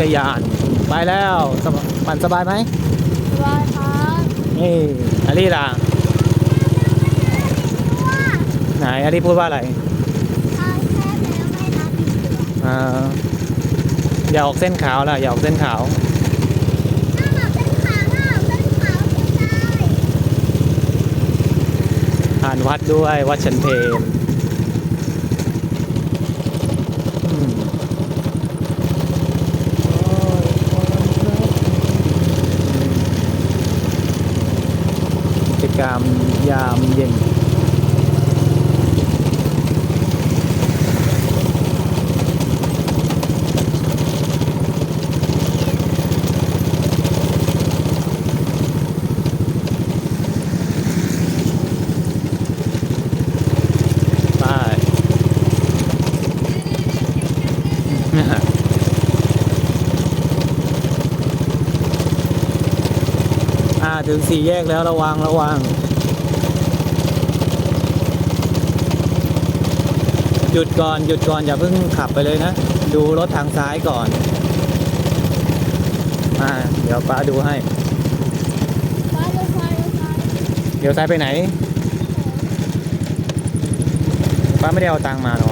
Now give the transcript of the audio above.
กรยาน ไปแล้วสบปั่นสบายไหมสบายครับนี่อาลีล่ะว่าไหนอาลีพูดว่าอะไรทางแคบแล้วไม่นับอีกเหรออ่าอย่าออกเส้นขาวล่ะอย่าออกเส้นขาวถ้าแบบเป็นขาวถ้าแบบเป็นขาวไม่ได้ผ่านวัดด้วยวัดชันเพน จกรรมยามเย็น ไป อ่า ถึงสี่แยกแล้วระวังระวัง หยุดก่อนหยุดก่อนอย่าเพิ่งขับไปเลยนะ ดูรถทางซ้ายก่อน อ่า เดี๋ยวป้าดูให้ซ้าเลี้ยวซ้ายเลี้ยวซ้ายเดี๋ยวซ้ายไปไหน ป้าไม่ได้เอาตังค์มาหรอ